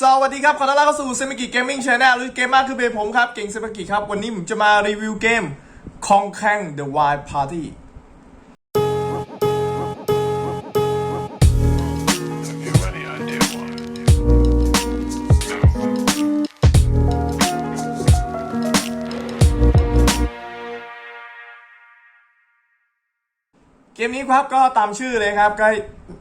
สวัสดีครับ ขอต้อนรับเข้าสู่เซมิกิเกมมิ่งชาแนลหรือเกมมากคือเบผมครับ เก่งเซมิกิครับ วันนี้ผมจะมารีวิวเกมคองแข่ง The Wild Party เกมนี้ครับก็ตามชื่อเลยครับก็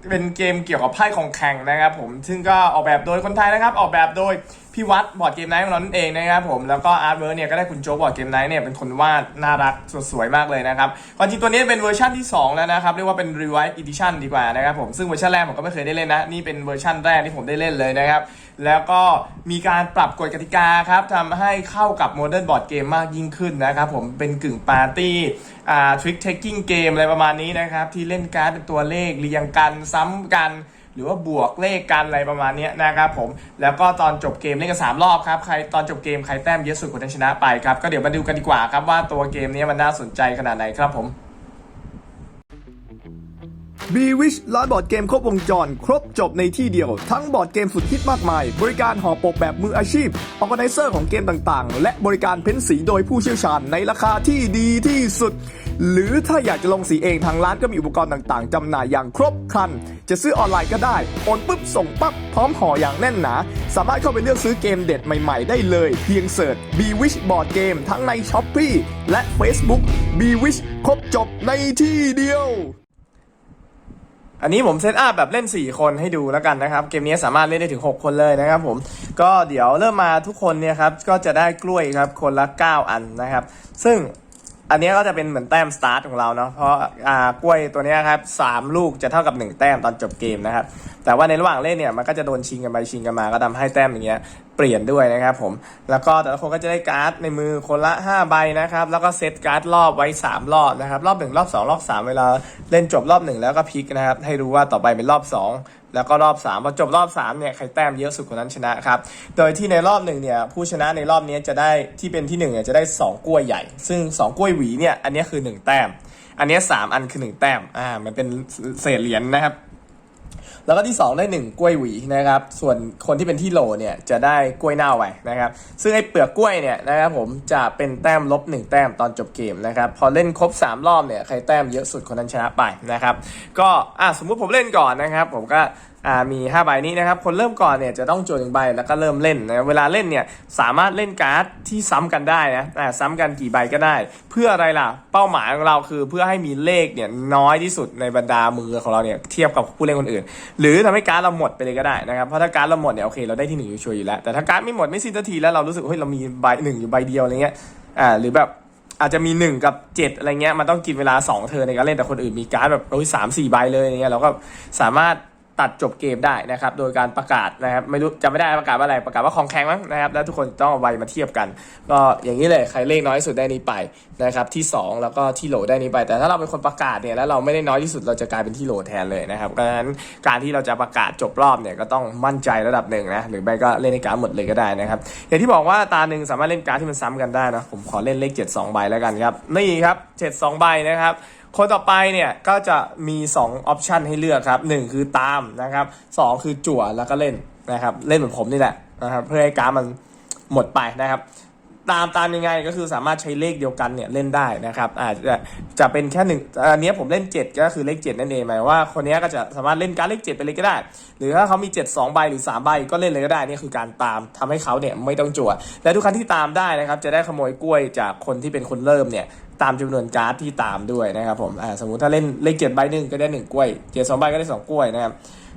เป็นเกมเกี่ยวกับไพ่ของแข่งนะครับผมซึ่งก็ออกแบบโดยคนไทยนะครับ ออกแบบโดย พี่วัดบอร์ดเกมไนท์ของเรานั่นเองนะครับผมแล้วก็อาร์ตเวิร์เนี่ยก็ได้คุณโจบอร์ดเกมไนท์เนี่ยเป็นคนวาดน่ารักสวยๆมากเลยนะครับความจริงตัวนี้เป็นเวอร์ชันที่ 2 แล้วนะครับเรียกว่าเป็น Revised Edition ดีกว่านะครับผมซึ่งเวอร์ชันแรกผมก็ไม่เคยได้เล่นนะนี่เป็นเวอร์ชันแรกที่ผมได้เล่นเลยนะครับแล้วก็มีการปรับกฎกติกาครับทำให้เข้ากับโมเดิร์นบอร์ดเกมมากยิ่งขึ้นนะครับผมเป็นกึ่งปาร์ตี้อ่าทริคเทคกิ้งเกมอะไรประมาณนี้นะครับที่เล่นการ์ดเป็นตัวเลขเรียงกันซ้ำกัน หรือว่าบวกเลขกันอะไรประมาณนี้นะครับผมแล้วก็ตอนจบเกมเล่นกัน3รอบครับใครตอนจบเกมใครแต้มเยอะสุดคนนั้นชนะไปครับก็เดี๋ยวมาดูกันดีกว่าครับว่าตัวเกมนี้มันน่าสนใจขนาดไหนครับผม b w i s h ร้านบอร์ดเกมครบวงจร ครบจบในที่เดียว ทั้งบอร์ดเกมสุดฮิตมากมาย บริการห่อปกแบบมืออาชีพออ g a แก z เซอร์ของเกมต่างๆ และบริการเพ้นสีโดยผู้เชี่ยวชาญในราคาที่ดีที่สุด หรือถ้าอยากจะลงสีเองทางร้านก็มีอุปกรณ์ต่างๆจำหน่ายอย่างครบครัน จะซื้อออนไลน์ก็ได้โอนปุ๊บส่งปั๊บพร้อมห่ออย่างแน่นหนา สามารถเข้าไปเลือกซื้อเกมเด็ดใหม่ๆ ได้เลย เพียงเสิร์ช b w i s h บอร์ดเกมทั้งใน s h อ p e e และ Facebook b w i s h ครบจบในที่เดียว อันนี้ผมเซตอัพแบบเล่น 4 คนให้ดูแล้วกันนะครับ เกมนี้สามารถเล่นได้ถึง 6 คนเลยนะครับผม ก็เดี๋ยวเริ่มมาทุกคนเนี่ยครับ ก็จะได้กล้วยครับ คนละ 9 อันนะครับ ซึ่ง อันนี้ก็จะเป็นเหมือนแต้มสตาร์ทของเราเนาะเพราะอ่ากล้วยตัวนี้ครับสามลูกจะเท่ากับหนึ่งแต้มตอนจบเกมนะครับ แต่ว่าในระหว่างเล่นเนี่ยมันก็จะโดนชิงกันไปชิงกันมา ก็ทำให้แต้มอย่างเงี้ยเปลี่ยนด้วยนะครับผมแล้วก็แต่ละคนก็จะได้การ์ดในมือคนละ 5 ใบนะครับแล้วก็เซตการ์ดรอบไว้ 3 รอบนะครับรอบ 1 รอบ 2 รอบ 3 เวลาเล่นจบรอบ 1 แล้วก็พลิกนะครับให้รู้ว่าต่อไปเป็นรอบ 2แล้วก็รอบ3พอจบรอบ3เนี่ยใครแต้มเยอะสุดคนนั้นชนะครับ โดยที่ในรอบหนึ่งเนี่ยผู้ชนะในรอบนี้จะได้ที่เป็นที่1เนี่ยจะได้ 2 กล้วยใหญ่ ซึ่ง 2 กล้วยหวีเนี่ยอันนี้คือ 1 แต้ม อันนี้ 3 อันคือ 1 แต้มอ่ามันเป็นเศษเหรียญนะครับ แล้วก็ที่ 2 ได้ 1 กล้วยหวีนะครับ ส่วนคนที่เป็นที่โหลเนี่ยจะได้กล้วยเน่าไปนะครับ ซึ่งไอ้เปลือกกล้วยเนี่ยนะครับผมจะเป็นแต้มลบ 1 แต้มตอนจบเกมนะครับ พอเล่นครบ 3 รอบเนี่ยใครแต้มเยอะสุดคนนั้นชนะไปนะครับ ก็อะสมมุติผมเล่นก่อนนะครับ ผมก็ อ่ามี5ใบนี้นะครับคนเริ่มก่อนเนี่ยจะต้องจทย์หนึ่งใบแล้วก็เริ่มเล่นนะเวลาเล่นเนี่ยสามารถเล่นการ์ดที่ซ้ำกันได้นะอ่าซ้ำกันกี่ใบก็ได้ เพื่ออะไรล่ะเป้าหมายของเราคือเพื่อให้มีเลขเนี่ยน้อยที่สุดในบรรดามือของเราเนี่ยเทียบกับผู้เล่นคนอื่น หรือทำให้การ์ดเราหมดไปเลยก็ได้นะครับเพราะถ้าการ์ดเราหมดเนี่ยโอเคเราได้ที่หนึ่งอยู่ชัวร์อยู่แล้วแต่ถ้าการ์ดไม่หมดไม่สิ้นทีแล้วเรารู้สึกเฮ้ยเรามีใบหนึ่งอยู่ใบเดียวอะไรเงี้ยอ่าหรือแบบอาจจะมี 1 กับ 7 อะไรเงี้ยมันต้องกินเวลา 2เทอในการเล่นแต่คนอื่นมีการ์ดแบบโอ้ยสามสี่ใบเลยอย่างเงี้ยเราก็สามารถ ตัดจบเกมได้นะครับ โดยการประกาศนะครับ ไม่รู้จำไม่ได้ประกาศว่าอะไร ประกาศว่าของแข็งมั้งนะครับ แล้วทุกคนต้องเอาใบมาเทียบกัน ก็อย่างนี้เลย ใครเลขน้อยที่สุดได้นี้ไปนะครับ ที่ 2 แล้วก็ที่โหลได้นี้ไป แต่ถ้าเราเป็นคนประกาศเนี่ยแล้วเราไม่ได้น้อยที่สุด เราจะกลายเป็นที่โหลแทนเลยนะครับดังนั้นการที่เราจะประกาศจบรอบเนี่ยก็ต้องมั่นใจระดับหนึ่งนะ หรือไม่ก็เล่นในการหมดเลยก็ได้นะครับ อย่างที่บอกว่าตาหนึ่งสามารถเล่นการที่มันซ้ำกันได้นะ ผมขอเล่นเลข7 2ใบแล้วกันครับ นี่ครับ7 2ใบนะครับ คนต่อไปเนี่ยก็จะมี2ออปชันให้เลือกครับ 1 คือตามนะครับ2คือจั่วแล้วก็เล่นนะครับ เล่นเหมือนผมนี่แหละนะครับเพื่อให้การดมันหมดไปนะครับ ตามตามยังไงก็คือสามารถใช้เลขเดียวกันเนี่ยเล่นได้นะครับอาจจะจะเป็นแค่หนึ่งอันนี้ผมเล่น 7 ก็คือเลข 7 นั่นเองหมายว่าคนนี้ก็จะสามารถเล่นการเลข 7 ไปเลยก็ได้ หรือถ้าเขามี 7 2ใบหรือ3ใบก็เล่นเลยก็ได้นี่คือการตามทำให้เขาเนี่ยไม่ต้องจั่วและทุกครั้งที่ตามได้นะครับ จะได้ขโมยกล้วยจากคนที่เป็นคนเริ่มเนี่ย ตามจำนวนการ์ดที่ตามด้วยนะครับผมอ่าสมมุติถ้าเล่นเลข7ใบหนึ่งก็ได้1กล้วย7 2ใบก็ได้2กล้วยนะครับ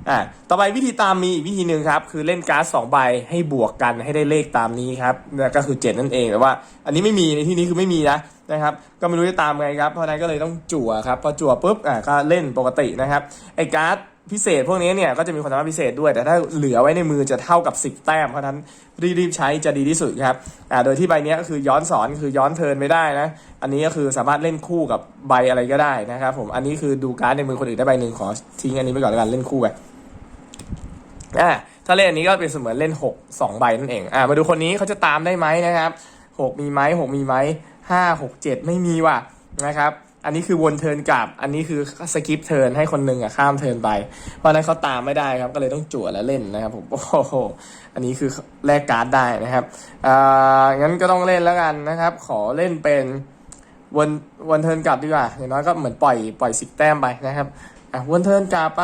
อ่าต่อไปวิธีตามมีอีกวิธีหนึ่งครับคือเล่นการ์ดสองใบให้บวกกันให้ได้เลขตามนี้ครับก็คือ7นั่นเองแต่ว่า อันนี้ไม่มีในที่นี้คือไม่มีนะนะครับก็ไม่รู้จะตามไงครับเพราะฉะนั้นก็เลยต้องจั่วครับพอจั่วปุ๊บอ่าก็เล่นปกตินะครับไอ้การ์ด พิเศษพวกนี้เนี่ยก็จะมีความสามารถพิเศษด้วย แต่ถ้าเหลือไว้ในมือจะเท่ากับ 10 แต้ม เพราะนั้นรีบๆใช้จะดีที่สุดครับอ่าโดยที่ใบนี้ก็คือย้อนสอนคือย้อนเทินไม่ได้นะ อันนี้ก็คือสามารถเล่นคู่กับใบอะไรก็ได้นะครับผม อันนี้คือดูการ์ดในมือคนอื่นได้ใบหนึ่งขอทิ้งอันนี้ไปก่อนแล้วกันเล่นคู่ไปอ่าถ้าเล่นอันนี้ก็เป็นเสมือนเล่น 6 2 ใบนั่นเองอ่ามาดูคนนี้เขาจะตามได้ไหมนะครับ 6 มีไหม6มีไหม5 6 7 ไม่มีว่ะนะครับ อันนี้คือวนเทินกลับ อันนี้คือสกิปเทินให้คนหนึ่งอะข้ามเทินไป เพราะนั้นเขาตามไม่ได้ครับก็เลยต้องจั่วแล้วเล่นนะครับผมโอ้โหอันนี้คือแลกการ์ดได้นะครับอ่างั้นก็ต้องเล่นแล้วกันนะครับ ขอเล่นเป็นวนวนเทินกลับดีกว่าอย่างน้อยก็เหมือนปล่อยปล่อยสิบแต้มไปนะครับอะวนเทินกลับไป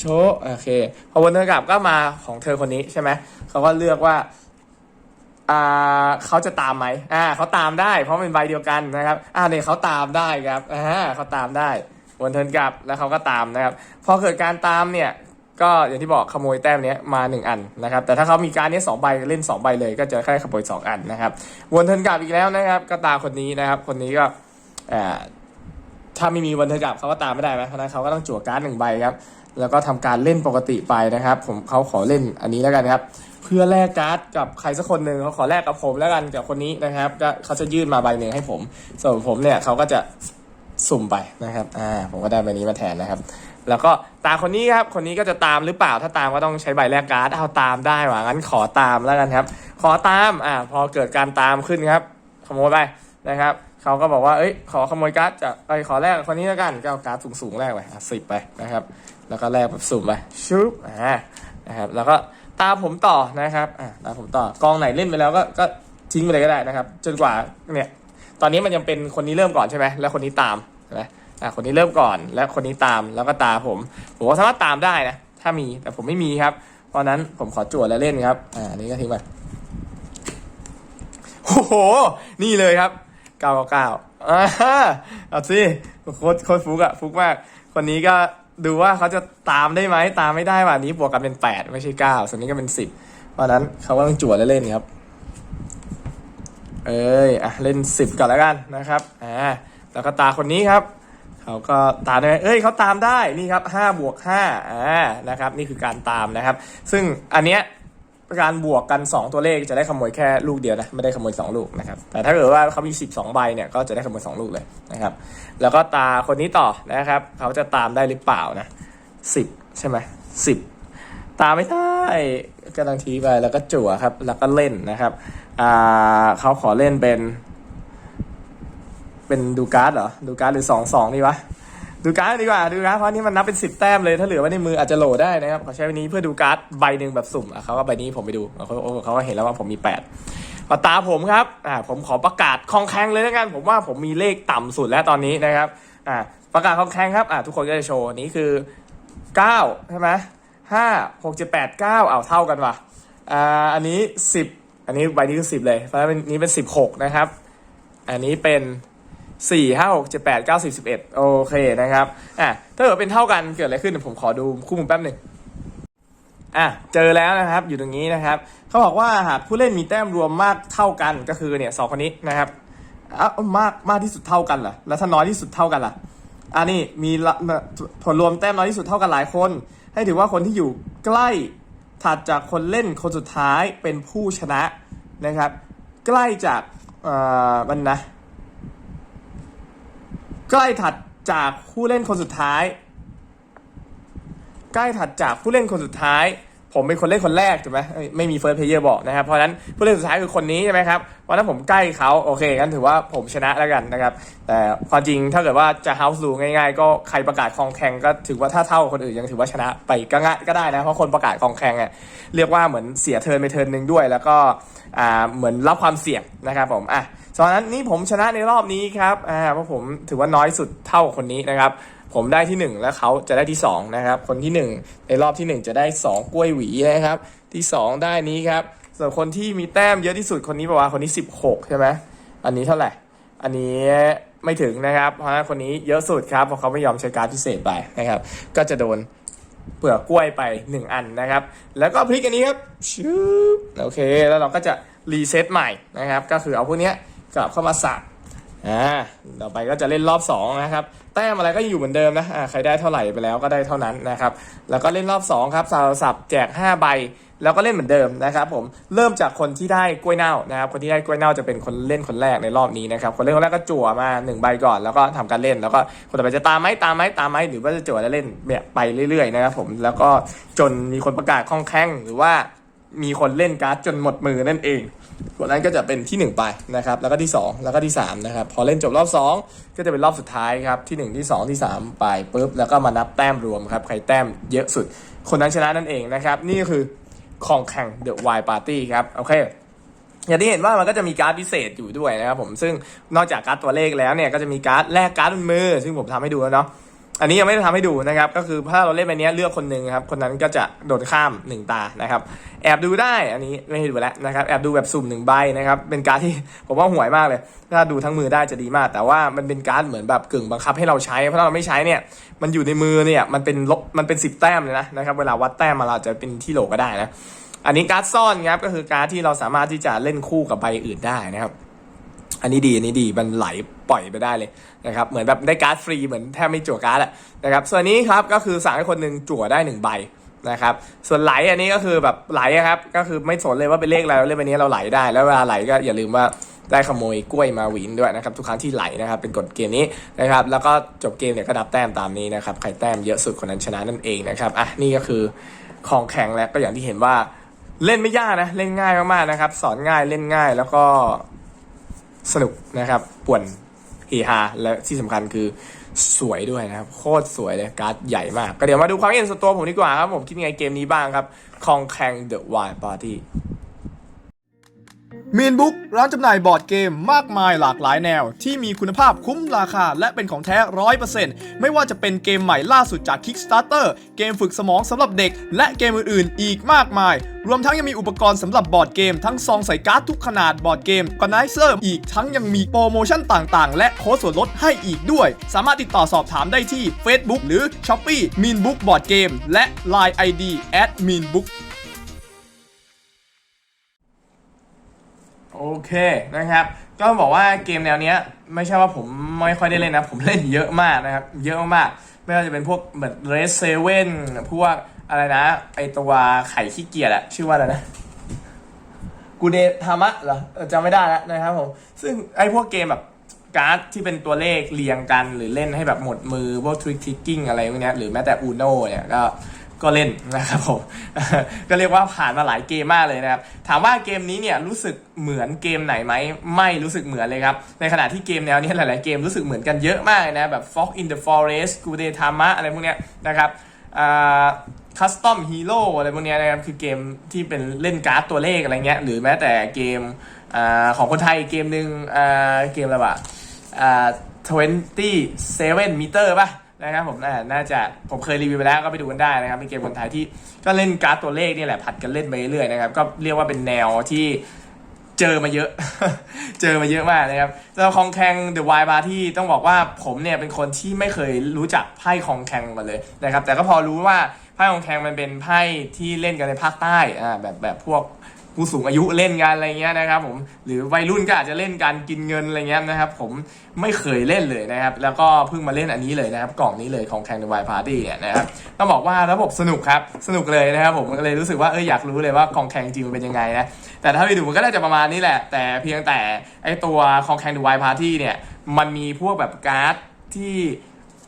โชโอเคพอวนเทินกลับก็มาของเธอคนนี้ใช่ไหมเขาก็เลือกว่า เขาจะตามไหมอ่าเขาตามได้ เพราะเป็นใบเดียวกันนะครับอ่าเนี่ยเขาตามได้ครับอ่าเขาตามได้วนเทินกลับแล้วเขาก็ตามนะครับ พอเกิดการตามเนี่ยก็อย่างที่บอกขโมยแต้มเนี้ยมาหนึ่งอันนะครับ แต่ถ้าเขามีการเนี้ยสองใบเล่นสองใบเลย ก็จะแค่ขโมยสองอันนะครับ วนเทินกลับอีกแล้วนะครับ ก็ตามคนนี้นะครับ คนนี้ก็อ่าถ้าไม่มีวันเทิร์นกลับเขาก็ตามไม่ได้ไหมเพราะนั้นเขาก็ต้องจั่วการ์ดหนึ่งใบครับ แล้วก็ทำการเล่นปกติไปนะครับ ผมเขาขอเล่นอันนี้แล้วกันครับ เพื่อแลกการ์ดกับใครสักคนหนึ่งเขาขอแลกกับผมแล้วกันกับคนนี้นะครับก็เขาจะยื่นมาใบหนึ่งให้ผม ส่วนผมเนี่ยเขาก็จะสุ่มไปนะครับอ่าผมก็ได้ใบนี้มาแทนนะครับ แล้วก็ตามคนนี้ครับคนนี้ก็จะตามหรือเปล่าถ้าตามก็ต้องใช้ใบแลกการ์ดเอาตามได้ว่ะงั้นขอตามแล้วกันครับ ขอตามอ่าพอเกิดการตามขึ้นครับ ขโมยไปนะครับเขาก็บอกว่าเอ้ยขอขโมยการ์ดจากไปขอแลกคนนี้แล้วกันก็เอาการ์ดสูงๆแลกไปสิบไปนะครับ แล้วก็แลกแบบสุ่มไปชุบอ่านะครับแล้วก็ ตามผมต่อนะครับอ่าตามผมต่อกองไหนเล่นไปแล้วก็ก็ทิ้งไปเลยก็ได้นะครับ จนกว่าเนี่ยตอนนี้มันยังเป็นคนนี้เริ่มก่อนใช่ไหมแล้วคนนี้ตามใช่ไหมอ่าคนนี้เริ่มก่อน แล้วคนนี้ตามแล้วก็ตามผมผมก็สามารถตามได้นะถ้ามีแต่ผมไม่มีครับ เพราะนั้นผมขอจวดแล้วเล่นครับอ่าอันนี้ก็ทิ้งไปโอ้โห นี่เลยครับเก้าเก้าอ่าเอาสิโคตรโคตรฟุกอะฟุกมาก คนนี้ก็ ดูว่าเขาจะตามได้ไหมตามไม่ได้ว่านี้บวกกันเป็นแปดไม่ใช่เก้าส่วนนี้ก็เป็นสิบเพราะนั้นเขาก็ต้องจวดแล้วเล่นๆครับ เอ้ยอะเล่นสิบก่อนแล้วกันนะครับอ่าแล้วก็ตาคนนี้ครับเขาก็ตามได้เอ้ยเขาตามได้นี่ครับห้าบวกห้าอ่านะครับ นี่คือการตามนะครับ ซึ่งอันเนี้ย การบวกกัน 2 ตัวเลขจะได้ขโมยแค่ลูกเดียวนะไม่ได้ขโมย 2 ลูกนะครับแต่ถ้าเกิดว่าเขามี 12 ใบเนี่ยก็จะได้ขโมย 2 ลูกเลยนะครับแล้วก็ตาคนนี้ต่อนะครับเขาจะตามได้หรือเปล่านะ10 ใช่ไหม10ตามไม่ได้กำลังทีไปแล้วก็จั่วครับแล้วก็เล่นนะครับอ่าเขาขอเล่นเป็น เป็นดูการ์ดเหรอดูการ์ดหรือ2 2ดีวะ ดูการ์ดดีกว่าดูการ์ดเพราะนี่มันนับเป็นสิบแต้มเลยถ้าเหลือไว้ในมืออาจจะโหลดได้นะครับขอใช้ใบนี้เพื่อดูการ์ดใบหนึ่งแบบสุ่มอะเขาก็ใบนี้ผมไปดูเขาเขาเขาก็เห็นแล้วว่าผมมีแปดตาผมครับอ่าผมขอประกาศคองแคงเลยแล้วกัน ผมว่าผมมีเลขต่ำสุดแล้วตอนนี้นะครับอ่าประกาศคองแคงครับอ่าทุกคนก็จะโชว์นี้คือเก้าใช่ไหมห้าหกเจ็ดแปดเก้าเอาเท่ากันว่ะอ่าอันนี้สิบอันนี้ใบนี้คือสิบเลยเพราะฉะนั้นนี้เป็นสิบหกนะครับ อันนี้เป็น สี่ห้าหกเจ็ดแปดเก้าสิบสิบเอ็ดโอเคนะครับอะถ้าเกิดเป็นเท่ากันเกิดอะไรขึ้นเดี๋ยวผมขอดูคู่มือแป๊บหนึ่งอะเจอแล้วนะครับอยู่ตรงนี้นะครับเขาบอกว่าหากผู้เล่นมีแต้มรวมมากเท่ากันก็คือเนี่ยสองคนนี้นะครับอะมากมากที่สุดเท่ากันเหรอแล้วถ้าน้อยที่สุดเท่ากันล่ะอันนี้มีละผลรวมแต้มน้อยที่สุดเท่ากันหลายคน ให้ถือว่าคนที่อยู่ใกล้ถัดจากคนเล่นคนสุดท้ายเป็นผู้ชนะนะครับ ใกล้จากอ่อมันนะ ใกล้ถัดจากผู้เล่นคนสุดท้าย ใกล้ถัดจากผู้เล่นคนสุดท้าย ผมเป็นคนเล่นคนแรกถูกไหมไม่มีเฟิร์สเพลเยอร์บอกนะครับเพราะนั้นผู้เล่นสุดท้ายคือคนนี้ใช่ไหมครับเพราะนั้นผมใกล้เขาโอเคงั้นถือว่าผมชนะแล้วกันนะครับแต่ความจริงถ้าเกิดว่าจะ house rule ง่ายๆ ก็ใครประกาศคลองแข่งก็ถือว่าถ้าเท่ากับคนอื่นยังถือว่าชนะไปก็ง่ายก็ได้นะเพราะคนประกาศคลองแข่งอะเรียกว่าเหมือนเสียเทิร์นไปเทิร์นหนึ่งด้วย แล้วก็อ่าเหมือนรับความเสี่ยงนะครับผมอะตอนนั้นนี่ผมชนะในรอบนี้ครับอ่าเพราะผมถือว่าน้อยสุดเท่าคนนี้นะครับ ผมได้ที่ 1 แล้วเขาจะได้ที่ 2 นะครับ คนที่ 1 ในรอบที่ 1 จะได้ 2 กล้วยหวีนะครับ ที่ 2 ได้นี้ครับ ส่วนคนที่มีแต้มเยอะที่สุดคนนี้บอกว่าคนนี้ 16 ใช่ไหมอันนี้เท่าไหร่ อันนี้ไม่ถึงนะครับ เพราะคนนี้เยอะสุดครับเพราะเขาไม่ยอมใช้การพิเศษไปนะครับ ก็จะโดนเปลือกกล้วยไป 1 อันนะครับ แล้วก็พลิกอันนี้ครับชืบโอเค แล้วเราก็จะรีเซ็ตใหม่นะครับ ก็คือเอาพวกนี้กลับเข้ามาสับอ่าต่อไปก็จะเล่นรอบ 2 นะครับ แต้มอะไรก็อยู่เหมือนเดิมนะอ่าใครได้เท่าไหร่ไปแล้วก็ได้เท่านั้นนะครับ แล้วก็เล่นรอบ 2 ครับสาวสับแจก 5 ใบ แล้วก็เล่นเหมือนเดิมนะครับผม เริ่มจากคนที่ได้กล้วยเน่านะครับ คนที่ได้กล้วยเน่าจะเป็นคนเล่นคนแรกในรอบนี้นะครับ คนเล่นคนแรกก็จั่วมา1ใบก่อน แล้วก็ทำการเล่น แล้วก็คนต่อไปจะตามไหมตามไหมตามไหมหรือว่าจะจั่วแล้วเล่นเนี่ยไปเรื่อยๆนะครับผม แล้วก็จนมีคนประกาศคล่องแคล่งหรือว่า มีคนเล่นการ์ดจนหมดมือนั่นเองคนนั้นก็จะเป็นที่ 1 ไปนะครับ แล้วก็ที่ 2 แล้วก็ที่ 3 นะครับ พอเล่นจบรอบ 2 ก็จะเป็นรอบสุดท้ายครับ ที่ 1 ที่ 2 ที่ 3 ไปปุ๊บ แล้วก็มานับแต้มรวมครับ ใครแต้มเยอะสุด คนนั้นชนะนั่นเองนะครับ นี่คือของแข่ง The Wild Party ครับ โอเค อย่างที่เห็นว่ามันก็จะมีการ์ดพิเศษอยู่ด้วยนะครับผม ซึ่งนอกจากการ์ดตัวเลขแล้วเนี่ย ก็จะมีการ์ดแลกการ์ดบนมือ ซึ่งผมทำให้ดูแล้วเนาะ อันนี้ยังไม่ได้ทำให้ดูนะครับ ก็คือถ้าเราเล่นใบเนี้ยเลือกคนหนึ่งครับ คนนั้นก็จะโดดข้ามหนึ่งตานะครับ แอบดูได้อันนี้ไม่ให้ดูแล้วนะครับ แอบดูแบบสุ่มหนึ่งใบนะครับ เป็นการที่ผมว่าห่วยมากเลย ถ้าดูทั้งมือได้จะดีมาก แต่ว่ามันเป็นการ์ดเหมือนแบบกึ่งบังคับให้เราใช้ เพราะถ้าเราไม่ใช้เนี่ย มันอยู่ในมือเนี่ย มันเป็นลบ มันเป็นสิบแต้มเลยนะนะครับ เวลาวัดแต้มมาเราจะเป็นที่โหลก็ได้นะ อันนี้การ์ดซ่อนครับ ก็คือการ์ดที่เราสามารถที่จะเล่นคู่กับใบอื่นได้นะครับ อันนี้ดีอันนี้ดีมันไหลปล่อยไปได้เลยนะครับเหมือนแบบได้การ์ดฟรีเหมือนแทบไม่จั่วการ์ดอะนะครับส่วนนี้ครับก็คือสั่งให้คนหนึ่งจั่วได้หนึ่งใบนะครับส่วนไหลอันนี้ก็คือแบบไหลครับก็คือไม่สนเลยว่าเป็นเลขอะไรเล่นใบนี้เราไหลได้แล้วเวลาไหลก็อย่าลืมว่าได้ขโมยกล้วยมาหวินด้วยนะครับทุกครั้งที่ไหลนะครับเป็นกฎเกมนี้นะครับแล้วก็จบเกมเนี่ยก็นับแต้มตามนี้นะครับใครแต้มเยอะสุดคนนั้นชนะนั่นเองนะครับอะนี่ก็คือของแข็งแล้วก็อย่างที่เห็นว่าเล่นไม่ยากนะเล่นง่ายมากๆนะครับสอนง่ายเล่นง่ายแล้วก็ สนุกนะครับป่วนเฮฮาและที่สำคัญคือสวยด้วยนะครับ โคตรสวยเลยการ์ดใหญ่มาก ก็เดี๋ยวมาดูความเห็นส่วนตัวผมดีกว่าครับ ผมคิดยังไงเกมนี้บ้างครับคองแข่ง The Wild Party มีนบุ๊กร้านจำหน่ายบอร์ดเกมมากมายหลากหลายแนว ที่มีคุณภาพคุ้มราคา และเป็นของแท้ร้อยเปอร์เซ็นต์ไม่ว่าจะเป็นเกมใหม่ล่าสุดจาก Kickstarter เกมฝึกสมองสำหรับเด็ก และเกมอื่นๆ อีกมากมาย รวมทั้งยังมีอุปกรณ์สำหรับบอร์ดเกม ทั้งซองใส่การ์ดทุกขนาดบอร์ดเกมกอนไนเซอร์อีกทั้งยังมีโปรโมชั่นต่างๆ และโค้ดส่วนลดให้อีกด้วย สามารถติดต่อสอบถามได้ที่ Facebook หรือ Shopee Mean Book Board Game และ Line ID @meanbook โอเคนะครับ ก็บอกว่าเกมแนวเนี้ย ไม่ใช่ว่าผมไม่ค่อยได้เล่นนะ ผมเล่นเยอะมากนะครับ เยอะมากๆไม่ว่าจะเป็นพวกเหมือนเรสเซเว่นพวกอะไรนะ ไอตัวไข่ขี้เกียจอะชื่อว่าอะไรนะกูเดทามะเหรอจำไม่ได้แล้วนะครับผม ซึ่งไอพวกเกมแบบการ์ดที่เป็นตัวเลขเรียงกันหรือเล่นให้แบบหมดมือพวกทริกทิกกิ้งอะไรพวกเนี้ยหรือแม้แต่อูโนเนี่ยก็ ก็เล่นนะครับผมก็เรียกว่าผ่านมาหลายเกมมากเลยนะครับ ถามว่าเกมนี้เนี่ยรู้สึกเหมือนเกมไหนไหมไม่รู้สึกเหมือนเลยครับ ในขณะที่เกมแนวนี้หลาย ๆ เกมรู้สึกเหมือนกันเยอะมากเลยนะแบบ Fox in the Forest g u d e t a m a อะไรพวกเนี้ยนะครับคัสตอมฮีโร่อะไรพวกเนี้ยนะครับ คือเกมที่เป็นเล่นการ์ดตัวเลขอะไรเงี้ย หรือแม้แต่เกมอของคนไทยเกมหนึ่งเกมอะไรวะอ่า27มิเตอร์ป่ะ นะครับผมน่าจะผมเคยรีวิวไปแล้วก็ไปดูกันได้นะครับเป็นเกมคนไทยที่ก็เล่นการ์ดตัวเลขนี่แหละผัดกันเล่นไปเรื่อยๆนะครับก็เรียกว่าเป็นแนวที่เจอมาเยอะ เจอมาเยอะมากนะครับสำหรับคองแคง The Wild Party ต้องบอกว่าผมเนี่ยเป็นคนที่ไม่เคยรู้จักไพ่คองแคงมาเลยนะครับแต่ก็พอรู้ว่าไพ่ของแคงมันเป็นไพ่ที่เล่นกันในภาคใต้อ่าแบบแบบพวก ผู้สูงอายุเล่นกันอะไรเงี้ยนะครับผมหรือวัยรุ่นก็อาจจะเล่นการกินเงินอะไรเงี้ยนะครับผมไม่เคยเล่นเลยนะครับ แล้วก็เพิ่งมาเล่นอันนี้เลยนะครับ กล่องนี้เลยของแคงเดอะไวพาร์ตี้เนี่ยนะครับต้องบอกว่าระบบสนุกครับ สนุกเลยนะครับผมก็เลยรู้สึกว่าเอออยากรู้เลยว่าของแคงจริงมันเป็นยังไงนะแต่ถ้าไปดูมันก็น่าจะประมาณนี้แหละ แต่เพียงแต่ไอตัวของแคงเดอะไวพาร์ตี้เนี่ยมันมีพวกแบบการ์ดที่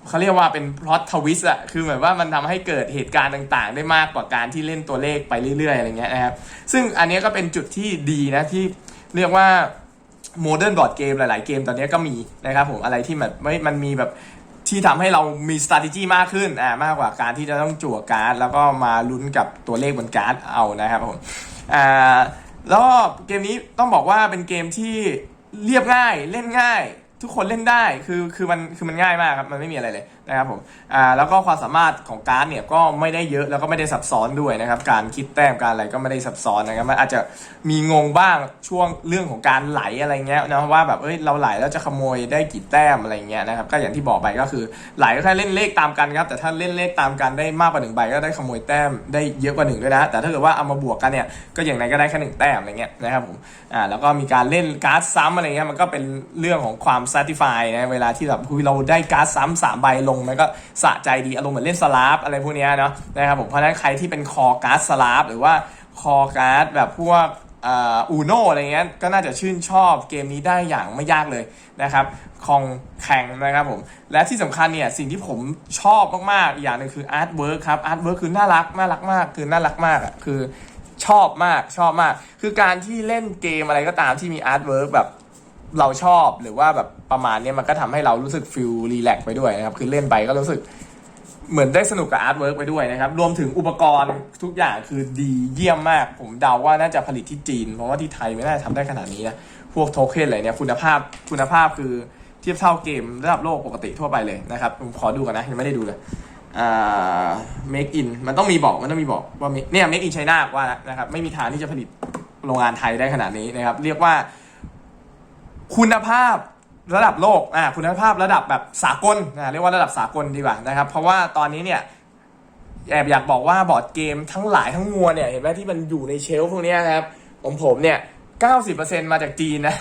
เขาเรียกว่าเป็นพล็อตทวิสอะคือเหมือนว่ามันทำให้เกิดเหตุการณ์ต่างๆ ได้มากกว่าการที่เล่นตัวเลขไปเรื่อยๆอะไรเงี้ยนะครับ ซึ่งอันนี้ก็เป็นจุดที่ดีนะที่เรียกว่าโมเดิร์นบอร์ดเกมหลายๆเกมตอนนี้ก็มีนะครับผมอะไรที่แบบไม่มันมีแบบที่ทำให้เรามี strategy มากขึ้นอ่ามากกว่าการที่จะต้องจั่วการ์ด แล้วก็มาลุ้นกับตัวเลขบนการ์ดเอานะครับผมอ่าแล้วเกมนี้ต้องบอกว่าเป็นเกมที่เรียบง่ายเล่นง่าย ทุกคนเล่นได้คือคือมันคือมันง่ายมากครับ มันไม่มีอะไรเลย นะครับผมอ่าแล้วก็ความสามารถของการ์ดเนี่ยก็ไม่ได้เยอะแล้วก็ไม่ได้ซับซ้อนด้วยนะครับ การคิดแต้มการอะไรก็ไม่ได้ซับซ้อนนะครับมันอาจจะมีงงบ้างช่วงเรื่องของการไหลอะไรเงี้ยนะว่าแบบเอ้ยเราไหลแล้วจะขโมยได้กี่แต้มอะไรเงี้ยนะครับก็อย่างที่บอกไปก็คือไหลก็แค่เล่นเลขตามกันครับแต่ถ้าเล่นเลขตามกันได้มากกว่าหนึ่งใบก็ได้ขโมยแต้มได้เยอะกว่าหนึ่งด้วยนะแต่ถ้าเกิดว่าเอามาบวกกันเนี่ยก็อย่างไรก็ได้แค่หนึ่งแต้มอะไรเงี้ยนะครับผมอ่าแล้วก็มีการเล่นการ์ดซ้ำอะไรเงี้ยมันก็เป็นเรื่องของความ satisfy นะเวลาที่แบบเราได้การ์ดซ้ำสามใบลงมันก็สะใจดีอารมณ์เหมือนเล่นสลาฟอะไรพวกนี้เนาะนะครับผมเพราะฉะนั้นใครที่เป็นคอการ์ดสลาฟหรือว่าคอการ์ดแบบพวกอูโนอะไรเงี้ยก็น่าจะชื่นชอบเกมนี้ได้อย่างไม่ยากเลยนะครับคองแข่งนะครับผม และที่สำคัญเนี่ยสิ่งที่ผมชอบมาก ๆ อย่างหนึ่งคืออาร์ตเวิร์คครับอาร์ตเวิร์คคือน่ารักน่ารักมากคือน่ารักมากอะคือชอบมากชอบมาก คือการที่เล่นเกมอะไรก็ตามที่มีอาร์ตเวิร์กแบบ เราชอบหรือว่าแบบประมาณนี้มันก็ทำให้เรารู้สึกฟิลรีแลกไปด้วยนะครับ คือเล่นไปก็รู้สึกเหมือนได้สนุกกับอาร์ตเวิร์กไปด้วยนะครับ รวมถึงอุปกรณ์ทุกอย่างคือดีเยี่ยมมาก ผมเดาว่าน่าจะผลิตที่จีน เพราะว่าที่ไทยไม่น่าจะทำได้ขนาดนี้นะ พวกโทเค็นอะไรเนี่ยคุณภาพคุณภาพคือเทียบเท่าเกมระดับโลกปกติทั่วไปเลยนะครับ ผมขอดูกันนะ ยังไม่ได้ดูเลยอ่า make in มันต้องมีบอกมันต้องมีบอกว่าเนี่ย make in China ว่านะครับไม่มีทางที่จะผลิตโรงงานไทยได้ขนาดนี้นะครับ เรียกว่า คุณภาพระดับโลกอ่าคุณภาพระดับแบบสากลนะเรียกว่าระดับสากลดีกว่านะครับ เพราะว่าตอนนี้เนี่ยแอบอยากบอกว่าบอร์ดเกมทั้งหลายทั้งมวลเนี่ยเห็นไหมที่มันอยู่ในเชลฟ์พวกนี้นะครับผมผมเนี่ย90%มาจากจีนนะ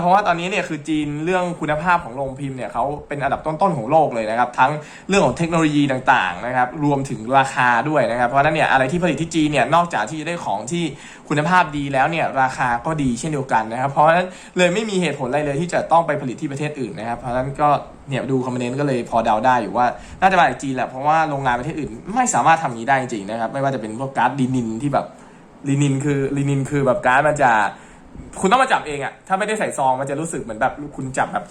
เพราะว่าตอนนี้เนี่ยคือจีนเรื่องคุณภาพของโรงพิมพ์เนี่ยเขาเป็นอันดับต้นๆของโลกเลยนะครับ ทั้งเรื่องของเทคโนโลยีต่างๆนะครับรวมถึงราคาด้วยนะครับ เพราะนั้นเนี่ยอะไรที่ผลิตที่จีนเนี่ยนอกจากที่จะได้ของที่คุณภาพดีแล้วเนี่ยราคาก็ดีเช่นเดียวกันนะครับ เพราะฉะนั้นเลยไม่มีเหตุผลอะไรเลยที่จะต้องไปผลิตที่ประเทศอื่นนะครับ เพราะฉะนั้นก็เนี่ยดูคอมเมนต์ก็เลยพอเดาได้อยู่ว่าน่าจะมาจากจีนแหละเพราะว่าโรงงานประเทศอื่น ไม่สามารถทำอย่างนี้ได้จริงๆนะครับ ไม่ว่าจะเป็นพวกการ์ดลินินที่แบบลินินคือลินินคือแบบการ์ดมันจะ คุณต้องมาจับเองอะถ้าไม่ได้ใส่ซองมันจะรู้สึกเหมือนแบบคุณจับแบบ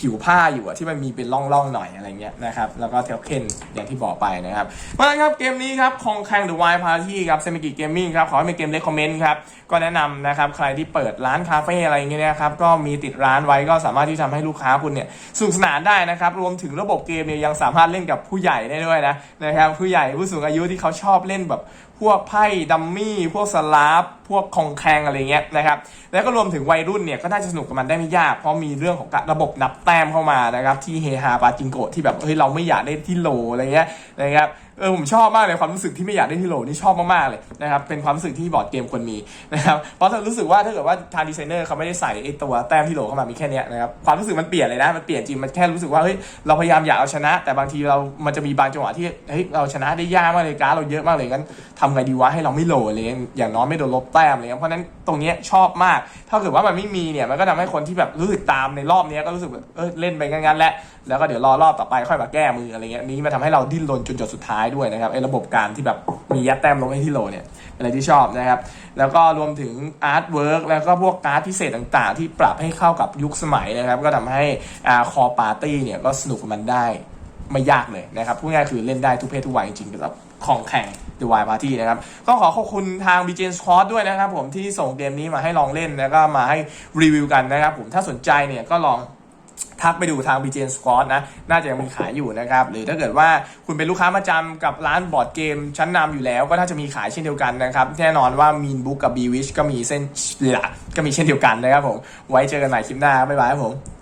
ผิวผ้าอยู่อะที่มันมีเป็นร่องๆหน่อยอะไรเงี้ยนะครับ แล้วก็เทลเคนอย่างที่บอกไปนะครับเพราะฉะนั้นครับเกมนี้ครับคองแข่ง The Wild Party ครับเซมิกิเกมมิ่งครับขอให้เป็นเกมเลคคอมเมนต์ครับ ก็แนะนำนะครับ ใครที่เปิดร้านคาเฟ่อะไรเงี้ยนะครับก็มีติดร้านไว้ก็สามารถที่ทำให้ลูกค้าคุณเนี่ยสนุกสนานได้นะครับ รวมถึงระบบเกมเนี่ยยังสามารถเล่นกับผู้ใหญ่ได้ด้วยนะนะครับผู้ใหญ่ผู้สูงอายุที่เขาชอบเล่นแบบ พวกไพ่ดัมมี่ พวกสลาฟพวกคองแคงอะไรเงี้ยนะครับ แล้วก็รวมถึงวัยรุ่นเนี่ยก็น่าจะสนุกกับมันได้ไม่ยาก เพราะมีเรื่องของระบบนับแต้มเข้ามานะครับ ที่เฮฮาปาจิงโกะที่แบบเฮ้ยเราไม่อยากได้ที่โลอะไรเงี้ยนะครับเออผมชอบมากเลยความรู้สึกที่ไม่อยากได้ที่โหลนี่ชอบมากๆเลยนะครับเป็นความรู้สึกที่บอร์ดเกมควรมีนะครับเพราะรู้สึกว่าถ้าเกิดว่าทางดีไซเนอร์เขาไม่ได้ใส่ไอ้ตัวแต้มที่โหลเข้ามามีแค่นี้นะครับความรู้สึกมันเปลี่ยนเลยนะมันเปลี่ยนจริงมันแค่รู้สึกว่าเฮ้ยเราพยายามอยากเอาชนะ แต่บางทีเรามันจะมีบางจังหวะที่เฮ้ยเราชนะได้ยากมากเลยการดเราเยอะมากเลยงั้นทำไงดีวะให้เราไม่โหลเลยอย่างน้อยไม่โดนลบแต้มอะไรเงี้ยเพราะนั้นตรงนี้ชอบมาก ถ้าเกิดว่ามันไม่มีเนี่ยมันก็ทำให้คนที่แบบรู้สึกตามในรอบนี้ก็รู้สึกเออเล่นไปงั้นๆและแล้วก็เดี๋ยวรอรอบต่อไปค่อยมาแก้มืออะไรเงี้ยนี้มาทำให้เราดิ้นรนจนจดสุดท้ายด้วยนะครับไอ้ระบบการที่แบบมียัดแต้มลงให้ที่โหลเนี่ยเป็นอะไรที่ชอบนะครับ แล้วก็รวมถึงอาร์ตเวิร์กแล้วก็พวกการ์ดพิเศษต่างๆ ที่ปรับให้เข้ากับยุคสมัยนะครับ ก็ทำให้อ่าคอปาร์ตี้เนี่ยก็สนุกกับมันได้ไม่ยากเลยนะครับพูดง่ายๆคือเล่นได้ทุกเพศทุกวัยจริงๆครับของแข่ง The Wild Party นะครับ ก็ขอขอบคุณทาง b g n Squad ด้วยนะครับผมที่ส่งเกมนี้มาให้ลองเล่นแล้วก็มาให้รีวิวกันนะครับผมถ้าสนใจเนี่ยก็ลอง ทักไปดูทาง b g n Squad นะ น่าจะยังมีขายอยู่นะครับ หรือถ้าเกิดว่าคุณเป็นลูกค้าประจำกับร้านบอร์ดเกมชั้นนำอยู่แล้ว ก็น่าจะมีขายเช่นเดียวกันนะครับ แน่นอนว่า Mean Book กับ b w i s h ก็มีเส้นก็มีเช่นเดียวกันนะครับผม ไว้เจอกันใหม่คลิปหน้า บ๊ายบายครับผม